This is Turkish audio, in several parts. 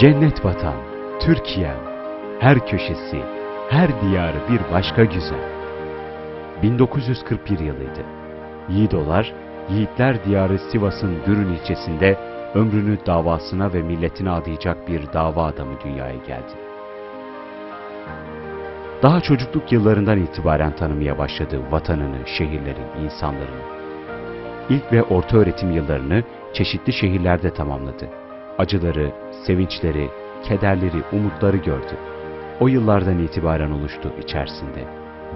Cennet vatan, Türkiye, her köşesi, her diyarı bir başka güzel. 1941 yılıydı. Yiğidolar, Yiğitler Diyarı Sivas'ın Gürün ilçesinde ömrünü davasına ve milletine adayacak bir dava adamı dünyaya geldi. Daha çocukluk yıllarından itibaren tanımaya başladığı vatanını, şehirlerin, insanlarını. İlk ve orta öğretim yıllarını çeşitli şehirlerde tamamladı. Acıları, sevinçleri, kederleri, umutları gördü. O yıllardan itibaren oluştu içerisinde.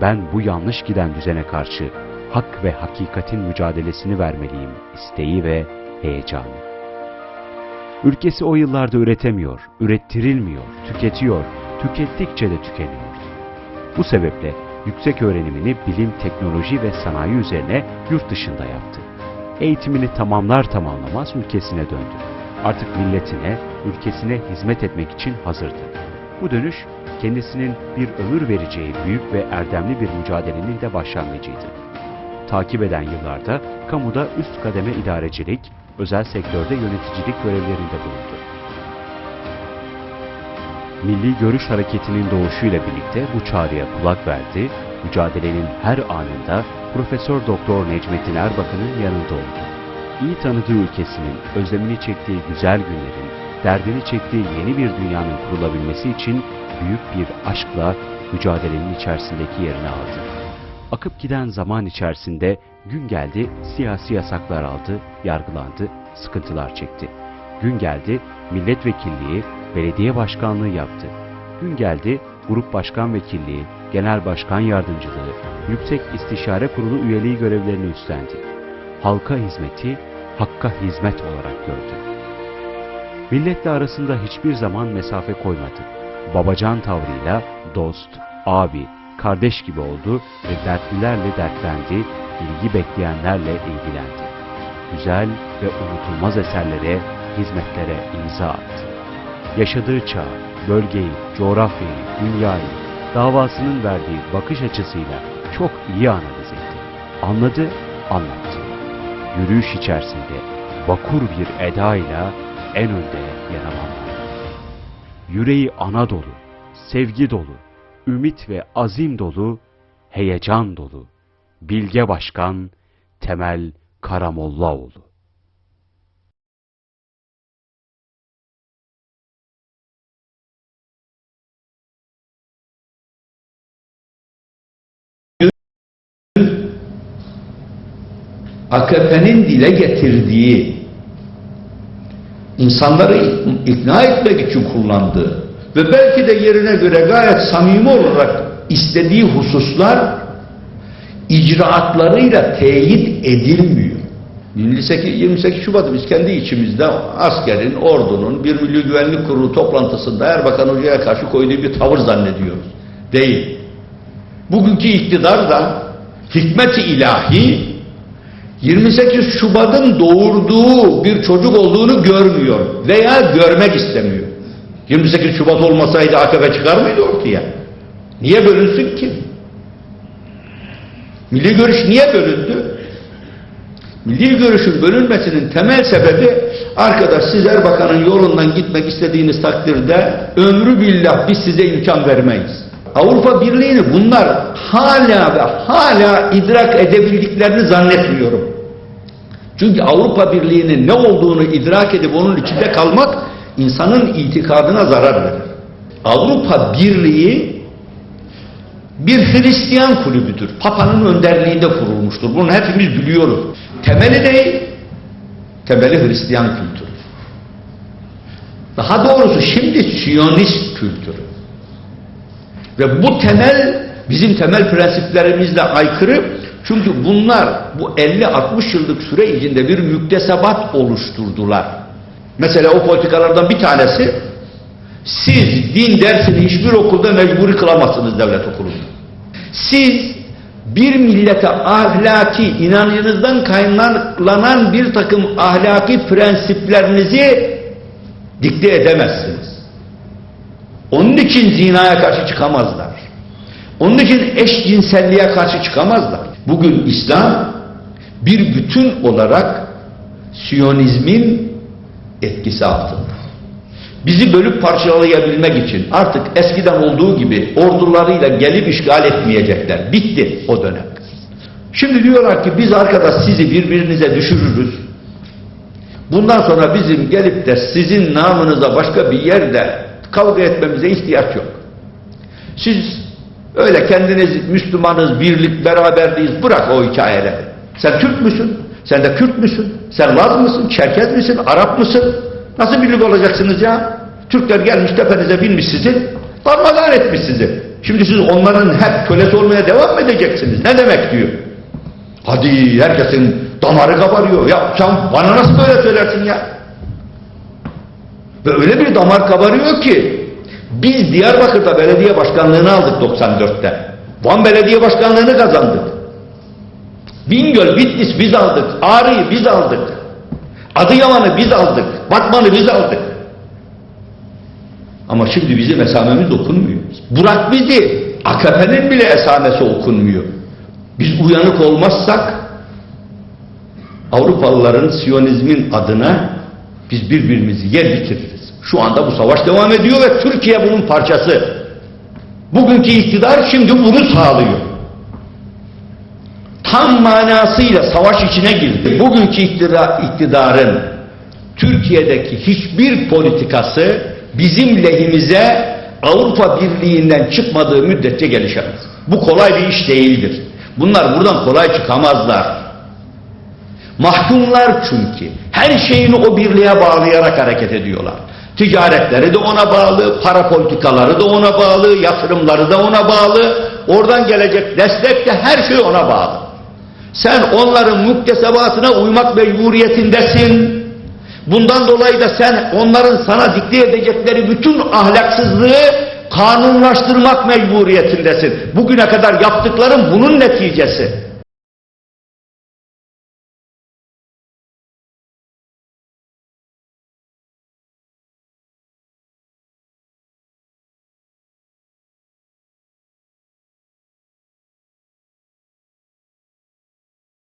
Ben bu yanlış giden düzene karşı hak ve hakikatin mücadelesini vermeliyim isteği ve heyecanı. Ülkesi o yıllarda üretemiyor, ürettirilmiyor, tüketiyor, tükettikçe de tükeniyordu. Bu sebeple yüksek öğrenimini bilim, teknoloji ve sanayi üzerine yurt dışında yaptı. Eğitimini tamamlar tamamlamaz ülkesine döndü. Artık milletine, ülkesine hizmet etmek için hazırdı. Bu dönüş kendisinin bir ömür vereceği büyük ve erdemli bir mücadelenin de başlangıcıydı. Takip eden yıllarda kamuda üst kademe idarecilik, özel sektörde yöneticilik görevlerinde bulundu. Milli Görüş Hareketi'nin doğuşuyla birlikte bu çağrıya kulak verdi, mücadelenin her anında Profesör Doktor Necmettin Erbakan'ın yanında oldu. İyi tanıdığı ülkesinin, özlemini çektiği güzel günlerin, derdini çektiği yeni bir dünyanın kurulabilmesi için büyük bir aşkla mücadelenin içerisindeki yerini aldı. Akıp giden zaman içerisinde gün geldi, siyasi yasaklar aldı, yargılandı, sıkıntılar çekti. Gün geldi, milletvekilliği, belediye başkanlığı yaptı. Gün geldi, grup başkan vekilliği, genel başkan yardımcılığı, yüksek istişare kurulu üyeliği görevlerini üstlendi. Halka hizmeti, hakka hizmet olarak gördü. Milletle arasında hiçbir zaman mesafe koymadı. Babacan tavrıyla dost, abi, kardeş gibi oldu ve dertlilerle dertlendi, ilgi bekleyenlerle ilgilendi. Güzel ve unutulmaz eserlere, hizmetlere imza attı. Yaşadığı çağı, bölgeyi, coğrafyayı, dünyayı, davasının verdiği bakış açısıyla çok iyi analiz etti. Anladı, anlattı. Yürüyüş içerisinde vakur bir edayla en önde yer alanlar. Yüreği ana dolu, sevgi dolu, ümit ve azim dolu, heyecan dolu. Bilge Başkan Temel Karamollaoğlu. AKP'nin dile getirdiği insanları ikna etmek için kullandığı ve belki de yerine göre gayet samimi olarak istediği hususlar icraatlarıyla teyit edilmiyor. 28, 28 Şubat'ı biz kendi içimizde askerin, ordunun bir Milli Güvenlik Kurulu toplantısında Erbakan Hoca'ya karşı koyduğu bir tavır zannediyoruz. Değil. Bugünkü iktidar da hikmet-i ilahi 28 Şubat'ın doğurduğu bir çocuk olduğunu görmüyor veya görmek istemiyor. 28 Şubat olmasaydı AKP çıkar mıydı ortaya? Niye bölünsün ki? Milli görüş niye bölündü? Milli görüşün bölünmesinin temel sebebi arkadaş siz Erbakan'ın yolundan gitmek istediğiniz takdirde ömrü billah biz size imkan vermeyiz. Avrupa Birliği'ni bunlar hala ve hala idrak edebildiklerini zannetmiyorum. Çünkü Avrupa Birliği'nin ne olduğunu idrak edip onun içinde kalmak insanın itikadına zarar verir. Avrupa Birliği bir Hristiyan kulübüdür. Papa'nın önderliğinde kurulmuştur. Bunu hepimiz biliyoruz. Temeli değil, temeli Hristiyan kültürü. Daha doğrusu şimdi Siyonist kültürü. Ve bu temel bizim temel prensiplerimizle aykırı. Çünkü bunlar bu 50-60 yıllık süre içinde bir müktesebat oluşturdular. Mesela o politikalardan bir tanesi siz din dersini hiçbir okulda mecburi kılamazsınız devlet okulunda. Siz bir millete ahlaki inancınızdan kaynaklanan bir takım ahlaki prensiplerinizi dikte edemezsiniz. Onun için zinaya karşı çıkamazlar. Onun için eşcinselliğe karşı çıkamazlar. Bugün İslam bir bütün olarak Siyonizmin etkisi altında. bizi bölüp parçalayabilmek için artık eskiden olduğu gibi ordularıyla gelip işgal etmeyecekler. Bitti o dönem. Şimdi diyorlar ki biz arkadaş sizi birbirinize düşürürüz. Bundan sonra bizim gelip de sizin namınıza başka bir yerde kavga etmemize ihtiyaç yok. Siz öyle kendiniz Müslümanız, birlik, beraberliyiz bırak o hikayeleri. Sen Türk müsün? Sen de Kürt müsün? Sen Laz mısın? Çerkez misin? Arap mısın? Nasıl birlik olacaksınız ya? Türkler gelmiş tepenize binmiş sizi, darmadağın etmiş sizi. Şimdi siz onların hep kölesi olmaya devam mı edeceksiniz? Ne demek diyor? Hadi herkesin damarı kabarıyor. Ya sen bana nasıl böyle söylersin ya? Ve öyle bir damar kabarıyor ki biz Diyarbakır'da belediye başkanlığını aldık 94'te. Van belediye başkanlığını kazandık. Bingöl, Bitlis biz aldık. Ağrı'yı biz aldık. Adıyaman'ı biz aldık. Batman'ı biz aldık. Ama şimdi bizim esamemiz okunmuyor. Burak bizi. AKP'nin bile esamesi okunmuyor. Biz uyanık olmazsak Avrupalıların Siyonizmin adına biz birbirimizi yer bitiririz. Şu anda bu savaş devam ediyor ve Türkiye bunun parçası. Bugünkü iktidar şimdi bunu sağlıyor. Tam manasıyla savaş içine girdi. Bugünkü iktidar, iktidarın Türkiye'deki hiçbir politikası bizim lehimize Avrupa Birliği'nden çıkmadığı müddetçe gelişemez. Bu kolay bir iş değildir. Bunlar buradan kolay çıkamazlar. Mahkumlar çünkü. Her şeyini o birliğe bağlayarak hareket ediyorlar. Ticaretleri de ona bağlı, para politikaları da ona bağlı, yatırımları da ona bağlı. Oradan gelecek destek de her şey ona bağlı. Sen onların muktesebatına uymak mecburiyetindesin. Bundan dolayı da sen onların sana dikte edecekleri bütün ahlaksızlığı kanunlaştırmak mecburiyetindesin. Bugüne kadar yaptıkların bunun neticesi.